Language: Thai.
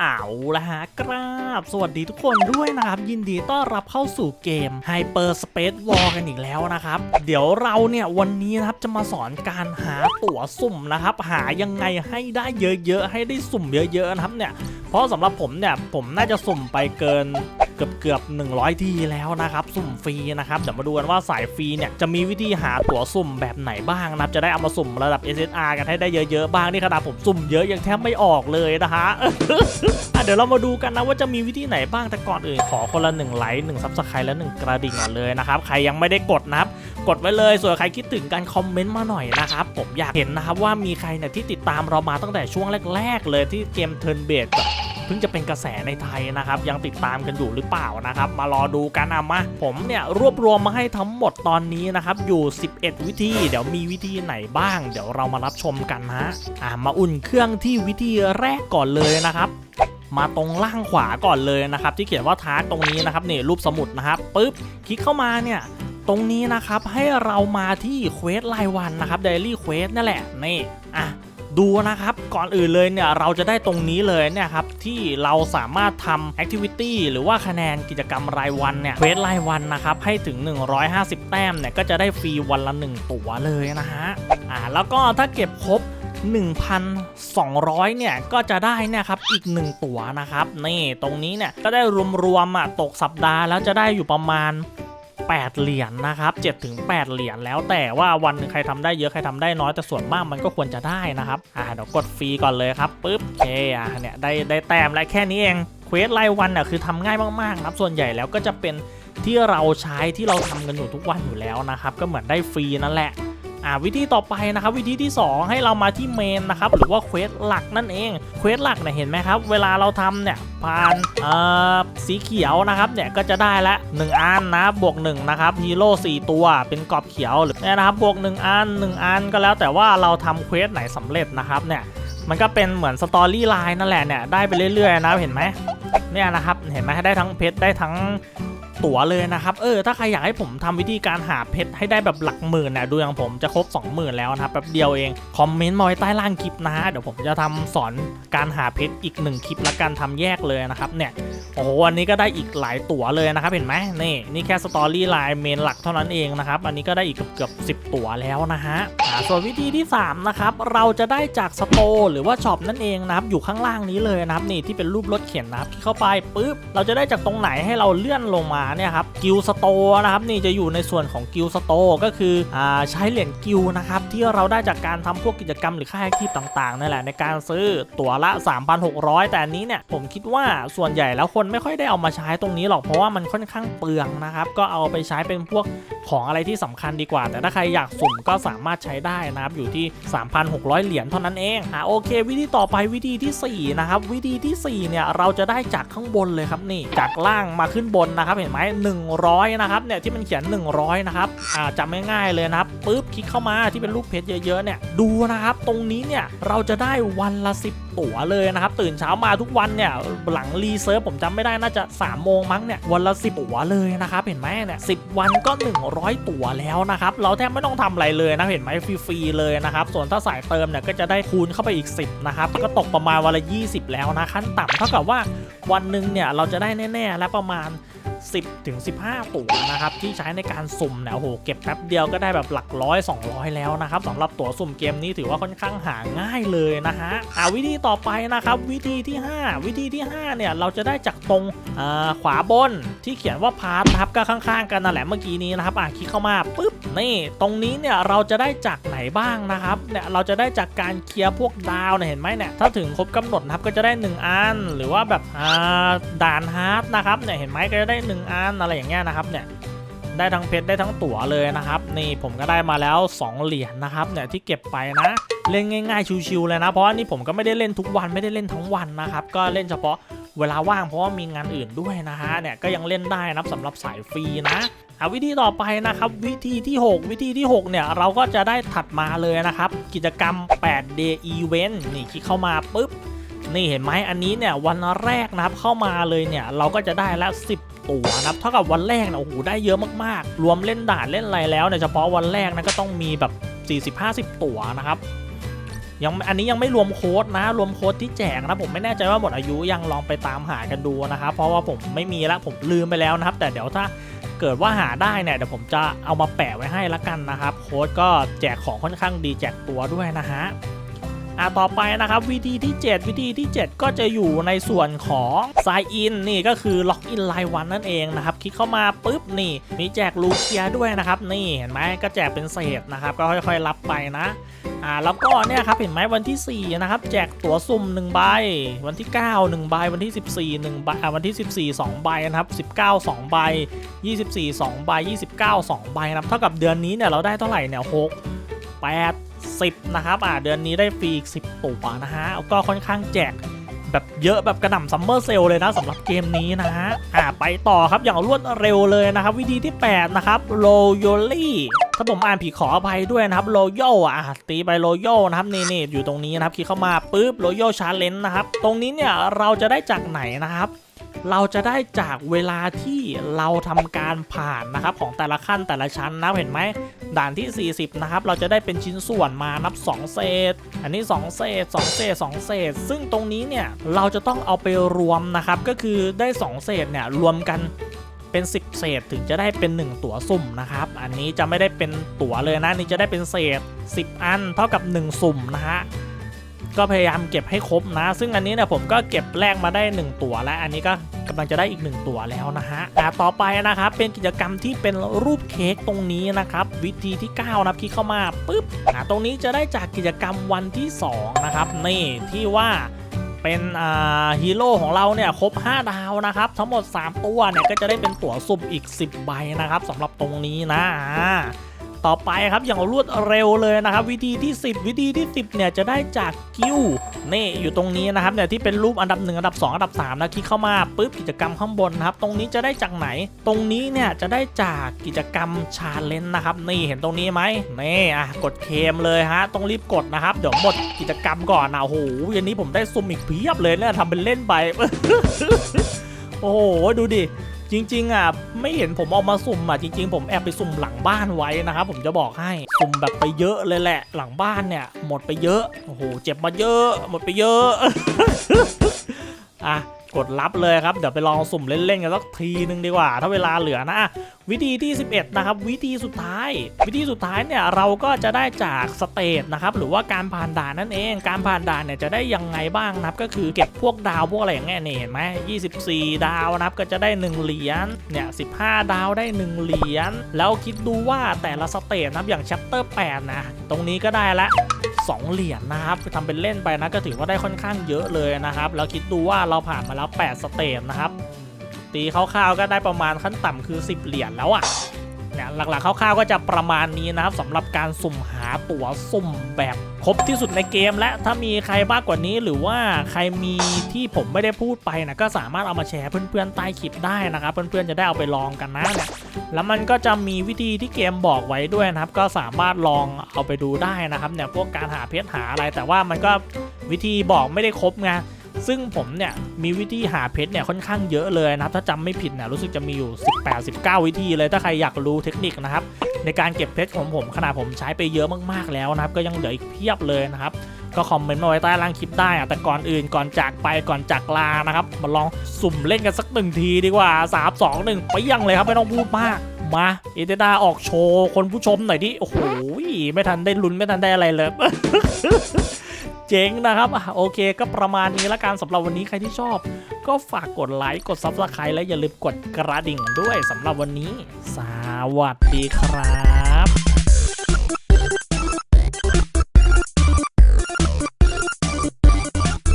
เอาละฮะกราบ สวัสดีทุกคนด้วยนะครับ ยินดีต้อนรับเข้าสู่เกม Hyper Space War กันอีกแล้วนะครับ เดี๋ยวเราเนี่ยวันนี้นะครับจะมาสอนการหาตั๋วสุ่มนะครับ หายังไงให้ได้เยอะๆ ให้ได้สุ่มเยอะๆนะครับเนี่ยเพราะสำหรับผมเนี่ยผมน่าจะสุ่มไปเกิน เกือบเกือบ100 ที่แล้วนะครับ สุ่มฟรีนะครับ เดี๋ยวมาดูกันว่าสายฟรีเนี่ยจะมีวิธีหาตั๋วสุ่มแบบไหนบ้างนะครับ จะได้เอามาสุ่มระดับ SSR กันให้ได้เยอะๆบ้างนี่ขนาดผมสุ่มเยอะยังแทบไม่ออกเลยนะฮะเดี๋ยวเรามาดูกันนะว่าจะมีวิธีไหนบ้างแต่ก่อนอื่นขอคนละ1ไลค์1ซับสไครต์และ1กระดิ่งก่อนเลยนะครับใครยังไม่ได้กดนะครับกดไว้เลยส่วนใครคิดถึงการคอมเมนต์มาหน่อยนะครับผมอยากเห็นนะครับว่ามีใครเนี่ยที่ติดตามเรามาตั้งแต่ช่วงแรก ๆ เลยที่เกมเทิร์นเบดแบบ เพิ่งจะเป็นกระแสในไทยนะครับ ยังติดตามกันอยู่หรือเปล่านะครับ มารอดูกันนะมาผมเนี่ยรวบรวมมาให้ทั้งหมดตอนนี้นะครับอยู่ 11 วิธี เดี๋ยวมีวิธีไหนบ้าง เดี๋ยวเรามารับชมกันฮะอะมาอุ่นเครื่องที่วิธีแรกก่อนเลยนะครับมาตรงล่างขวาก่อนเลยนะครับ ที่เขียนว่าทาร์กตรงนี้นะครับนี่รูปสมุดนะครับปุ๊บคลิกเข้ามาเนี่ยตรงนี้นะครับให้เรามาที่เควสรายวันนะครับเดลี่เควสนั่นแหละนี่อะ ดูนะครับ ก่อนอื่นเลยเนี่ยเราจะได้ตรงนี้เลยเนี่ยครับที่เราสามารถทำแอคทิวิตี้หรือว่าคะแนนกิจกรรมรายวันเนี่ยเควสรายวันนะครับให้ถึง 150 แต้มเนี่ยก็จะได้ฟรีวันละ 1 ตั๋วเลยนะฮะอ่าแล้วก็ถ้าเก็บครบ1,200 เนี่ย ก็จะได้เนี่ยครับ อีก 1 ตั๋วนะครับ นี่ ตรงนี้เนี่ย ก็ได้รวมๆอะ ตกสัปดาห์แล้วจะได้อยู่ประมาณ 8 เหรียญนะครับ7ถึง8เหรียญแล้วแต่ว่าวันหนึงใครทำได้เยอะใครทำได้น้อยแต่ส่วนมากมันก็ควรจะได้นะครับอ่าเดี๋ยวกดฟรีก่อนเลยครับปุ๊บโอเคอะเนี่ยได้ได้แต้มและแค่นี้เองเควสรายวันอะคือทำง่ายมากๆนะครับส่วนใหญ่แล้วก็จะเป็นที่เราใช้ที่เราทำกันอยู่ทุกวันอยู่แล้วนะครับก็เหมือนได้ฟรีนั่นแหละ อ่าวิธีต่อไปนะครับวิธีที่ 2 ให้เรามาที่เมนนะครับหรือว่าเควสหลักนั่นเองเควสหลักเนี่ยเห็นไหมครับ เวลาเราทำเนี่ยผ่านเอ่อสีเขียวนะครับเนี่ยก็จะได้ละ1อันนะบวก1นะครับฮีโร่4ตัวเป็นกรอบเขียวหรือเนี่ยนะครับบวก1อัน1อันก็แล้วแต่ว่าเราทำเควสไหนสำเร็จนะครับเนี่ยมันก็เป็นเหมือนสตอรี่ไลน์นั่นแหละเนี่ยได้ไปเรื่อยๆนะเห็นไหมเนี่ยนะครับเห็นไหมได้ทั้งเพชรได้ทั้ง ตั๋วเลยนะครับ เออ ถ้าใครอยากให้ผมทำวิธีการหาเพชรให้ได้แบบหลักหมื่นนะดูอย่างผมจะครบ 20,000 แล้วนะครับแป๊บเดียวเอง คอมเมนต์มาไว้ใต้ล่างคลิปนะฮะ เดี๋ยวผมจะทำสอนการหาเพชรอีกหนึ่งคลิปและการทำแยกเลยนะครับเนี่ย โอ้โหวันนี้ก็ได้อีกหลายตั๋วเลยนะครับเห็นไหมนี่นี่แค่สตอรี่ไลน์เมนหลักเท่านั้นเองนะครับ อันนี้ก็ได้อีกเกือบๆ10 ตั๋วแล้วนะฮะ ส่วนวิธีที่ 3 นะครับ เราจะได้จากสโตร์หรือว่าช็อปนั่นเองนะครับ อยู่ข้างล่างนี้เลยนะครับนี่ที่เป็นรูปรถเข็นนะครับที่เข้าไปปุ๊บเราจะได้จากตรงไหนให้เราเลื่อนลงมาเนี่ยครับกิลสโตร์นะครับนี่จะอยู่ในส่วนของกิลสโตร์ก็คืออ่าใช้เหรียญกิลนะครับที่เราได้จากการทำพวกกิจกรรมหรือค่าแอคทีฟต่างๆนั่นแหละในการซื้อตั๋วละ 3,600 แต่อันนี้เนี่ยผมคิดว่าส่วนใหญ่แล้วคนไม่ค่อยได้เอามาใช้ตรงนี้หรอกเพราะว่ามันค่อนข้างเปลืองนะครับก็เอาไปใช้เป็นพวก ของอะไรที่สำคัญดีกว่า แต่ถ้าใครอยากสุ่มก็สามารถใช้ได้นะครับ อยู่ที่ 3,600 เหรียญเท่านั้นเองอะโอเค วิธีต่อไปวิธีที่ 4 นะครับ วิธีที่ 4 เนี่ย เราจะได้จากข้างบนเลยครับนี่ จากล่างมาขึ้นบนนะครับเห็นไหม100 นะครับเนี่ยที่มันเขียน 100 นะครับอ่าจำง่ายๆเลยนะครับปุ๊บคลิกเข้ามาที่เป็นรูปเพชรเยอะๆเนี่ยดูนะครับตรงนี้เนี่ยเราจะได้วันละ 10 ตั๋วเลยนะครับตื่นเช้ามาทุกวันเนี่ยหลังรีเซิร์ฟผมจำไม่ได้น่าจะ3โมงมั้งเนี่ยวันละ 10 ตั๋วเลยนะครับเห็นไหมเนี่ยสิวันก็100 ตั๋วแล้วนะครับ เราแทบไม่ต้องทำอะไรเลยนะ เห็นไหมฟรีๆเลยนะครับ ส่วนถ้าสายเติมเนี่ยก็จะได้คูณเข้าไปอีก 10 นะครับ ก็ตกประมาณวันละ 20 แล้วนะ ขั้นต่ำเท่ากับว่าวันหนึ่งเนี่ยเราจะได้แน่ๆ และประมาณ 10ถึง15 ตั๋วนะครับที่ใช้ในการสุ่มเนี่ยโอ้โหเก็บแป๊บเดียวก็ได้แบบหลักร้อย 200 แล้วนะครับสำหรับตั๋วสุ่มเกมนี้ถือว่าค่อนข้างหาง่ายเลยนะฮะอ่าวิธีต่อไปนะครับวิธีที่ 5 วิธีที่5เนี่ยเราจะได้จากตรงอ่าขวาบนที่เขียนว่าพาร์ทนะครับก็ข้างๆ กันนั่นแหละเมื่อกี้นี้นะครับอ่าคลิกเข้ามาปุ๊บนี่ตรงนี้เนี่ยเราจะได้จากไหนบ้างนะครับเนี่ยเราจะได้จากการเคลียร์พวกดาวเนี่ยเห็นไหมเนี่ยถ้าถึงครบกำหนดนะครับก็จะได้ 1 อัน หรือว่าแบบอ่าด่านฮาร์ดนะครับเนี่ยเห็นไหมก็จะได้1อันอะไรอย่างเงี้ยนะครับเนี่ยได้ทั้งเพชรได้ทั้งตั๋วเลยนะครับ นี่ผมก็ได้มาแล้ว 2 เหรียญนะครับเนี่ยที่เก็บไปนะ เล่นง่ายๆชิวๆเลยนะ เพราะว่านี่ผมก็ไม่ได้เล่นทุกวันไม่ได้เล่นทั้งวันนะครับ ก็เล่นเฉพาะเวลาว่างเพราะว่ามีงานอื่นด้วยนะฮะเนี่ยก็ยังเล่นได้นะสำหรับสายฟรีนะอะวิธีต่อไปนะครับ วิธีที่ 6 วิธีที่ 6 เนี่ย เราก็จะได้ถัดมาเลยนะครับ กิจกรรม 8 day event นี่คลิกเข้ามาปุ๊บ นี่เห็นไหมอันนี้เนี่ยวันแรกนะครับเข้ามาเลยเนี่ยเราก็จะได้ละ 10 ตัวนะครับเท่ากับวันแรกนะโอ้โหได้เยอะมากๆ รวมเล่นด่านเล่นอะไรแล้วเนี่ยเฉพาะวันแรกนะก็ต้องมีแบบ 40-50 ตัวนะครับยังอันนี้ยังไม่รวมโค้ดนะ รวมโค้ดที่แจกนะผมไม่แน่ใจว่าหมดอายุยังลองไปตามหากันดูนะครับ เพราะว่าผมไม่มีแล้วผมลืมไปแล้วนะครับ แต่เดี๋ยวถ้าเกิดว่าหาได้เนี่ยเดี๋ยวผมจะเอามาแปะไว้ให้ละกันนะครับ โค้ดก็แจกของค่อนข้างดีแจกตัวด้วยนะฮะ อะต่อไปนะครับวิธีที่ 7 วิธีที่ 7 ก็จะอยู่ในส่วนของ Sign In นี่ก็คือ Login รายวันนั่นเองนะครับ คลิกเข้ามาปุ๊บนี่ มีแจกลูเคียด้วยนะครับ นี่เห็นไหมก็แจกเป็นเศษนะครับ ก็ค่อยๆ รับไปนะอ่าแล้วก็เนี่ยครับเห็นไหมวันที่ 4 นะครับ แจกตั๋วสุ่ม1ใบวันที่ 9 1ใบวันที่ 14 1ใบอ่าวันที่ 14 2ใบนะครับ 19 2ใบ24 2ใบ29 2ใบนะครับเท่ากับเดือนนี้เนี่ยเราได้เท่าไหร่เนี่ย6 8 10 นะครับอ่าเดือนนี้ได้ฟรีอีก 10 ตัวนะฮะก็ค่อนข้างแจกแบบเยอะแบบกระหน่ำซัมเมอร์เซลเลยนะสำหรับเกมนี้นะฮะอ่าไปต่อครับอย่างรวดเร็วเลยนะครับ วิธีที่ 8 นะครับ Royally ถ้าผมอ่านผิดขออภัยด้วยนะครับ Royal อะตีไป Royal นะครับนี่นี่อยู่ตรงนี้นะครับคลิกเข้ามาปุ๊บ Royal Challenge นะครับ ตรงนี้เนี่ยเราจะได้จากไหนนะครับ เราจะได้จากเวลาที่เราทำการผ่านนะครับของแต่ละขั้นแต่ละชั้นนะเห็นไหมด่านที่ 40 นะครับ เราจะได้เป็นชิ้นส่วนมานับ 2 เศษ อันนี้ 2 เศษ 2 เศษ 2 เศษ ซึ่งตรงนี้เนี่ยเราจะต้องเอาไปรวมนะครับก็คือได้ 2 เศษเนี่ยรวมกันเป็น 10 เศษถึงจะได้เป็น 1 ตั๋วสุ่มนะครับ อันนี้จะไม่ได้เป็นตั๋วเลยนะนนี่จะได้เป็นเศษ 10 อันเท่ากับ 1 สุ่มนะฮะ ก็พยายามเก็บให้ครบนะ ซึ่งอันนี้เนี่ยผมก็เก็บแลกมาได้ 1 ตัวแล้วอันนี้ก็กำลังจะได้อีก 1 ตัวแล้วนะฮะอะต่อไปนะครับเป็นกิจกรรมที่เป็นรูปเค้กตรงนี้นะครับวิธีที่ 9 นะครับคลิกเข้ามาปุ๊บอะตรงนี้จะได้จากกิจกรรมวันที่2นะครับนี่ที่ว่าเป็นฮีโร่ของเราเนี่ยครบ 5 ดาวนะครับ ทั้งหมด 3 ตัวเนี่ยก็จะได้เป็นตั๋วสุ่มอีก 10 ใบนะครับสำหรับตรงนี้นะ ต่อไปครับอย่างรวดเร็วเลยนะครับ วิธีที่ 10 วิธีที่ 10เนี่ยจะได้จากกิวนี่อยู่ตรงนี้นะครับเนี่ยที่เป็นรูปอันดับ 1 อันดับ 2 อันดับ3นะคลิกเข้ามาปุ๊บกิจกรรมข้างบนนะครับตรงนี้จะได้จากไหน ตรงนี้เนี่ยจะได้จากกิจกรรมชาเลนจ์นะครับนี่เห็นตรงนี้ไหมนี่อะกดเคมเลยฮะต้องรีบกดนะครับเดี๋ยวหมดกิจกรรมก่อนนะโอ้โหยันนี้ผมได้ซุ่มอีกเพียบเลยเนี่ยทำเป็นเล่นไปโอ้โหดูดิ จริงๆอะไม่เห็นผมออกมาสุ่มอะจริง ๆ ผมแอบไปสุ่มหลังบ้านไว้นะครับผมจะบอกให้สุ่มแบบไปเยอะเลยแหละ หลังบ้านเนี่ย หมดไปเยอะโอ้โหเจ็บมาเยอะ หมดไปเยอะอะ กดรับเลยครับ เดี๋ยวไปลองสุ่มเล่นๆกันสักทีนึงดีกว่า ถ้าเวลาเหลือนะวิธีที่ 11 นะครับ วิธีสุดท้าย วิธีสุดท้ายเนี่ยเราก็จะได้จากสเตทนะครับหรือว่าการผ่านด่านนั่นเอง การผ่านด่านเนี่ยจะได้ยังไงบ้างนะครับก็คือเก็บพวกดาวพวกอะไรอย่างเงี้ยนี่เห็นไหม24 ดาวนะครับก็จะได้ 1 เหรียญเนี่ย15 ดาวได้ 1 เหรียญแล้วคิดดูว่าแต่ละสเตทนะครับอย่าง chapter 8นะตรงนี้ก็ได้ละ 2 เหรียญนะครับทำเป็นเล่นไปนะก็ถือว่าได้ค่อนข้างเยอะเลยนะครับ แล้วคิดดูว่าเราผ่านมาแล้ว 8 สเตจนะครับ ตีคร่าวๆก็ได้ประมาณขั้นต่ำคือ 10 เหรียญแล้วอะ่ะ เนี่ยหลักๆคร่าวๆก็จะประมาณนี้นะครับสำหรับการสุ่มหาตั๋วสุ่มแบบครบที่สุดในเกม และถ้ามีใครมากกว่านี้หรือว่าใครมีที่ผมไม่ได้พูดไปนะก็สามารถเอามาแชร์เพื่อนๆใต้คลิปได้นะครับ เพื่อนๆจะได้เอาไปลองกันนะเนี่ยแล้วมันก็จะมีวิธีที่เกมบอกไว้ด้วยนะครับ ก็สามารถลองเอาไปดูได้นะครับเนี่ยพวกการหาเพชรหาอะไรแต่ว่ามันก็วิธีบอกไม่ได้ครบไง ซึ่งผมเนี่ยมีวิธีหาเพชรเนี่ยค่อนข้างเยอะเลยนะครับ ถ้าจำไม่ผิดเนี่ยรู้สึกจะมีอยู่ 18-19 วิธีเลยถ้าใครอยากรู้เทคนิคนะครับ ในการเก็บเพชรของผมขนาดผมใช้ไปเยอะมากๆแล้วนะครับ ก็ยังเหลืออีกเพียบเลยนะครับก็คอมเมนต์มาไว้ใต้ล่างคลิปได้อะแต่ก่อนอื่นก่อนจากไปก่อนจากลานะครับ มาลองสุ่มเล่นกันสักหนึ่งทีดีกว่า 3 2 1 ไปยังเลยครับ ไม่ต้องพูดมาก มาเอเดดาออกโชว์ คนผู้ชมหน่อยที่โอ้โห ไม่ทันได้ลุ้นไม่ทันได้อะไรเลย เจ๋งนะครับอะโอเคก็ประมาณนี้ละกันสำหรับวันนี้ใครที่ชอบ ก็ฝากกดไลค์กดซับสไครต์และอย่าลืมกดกระดิ่งด้วยสำหรับวันนี้ สวัสดีครับ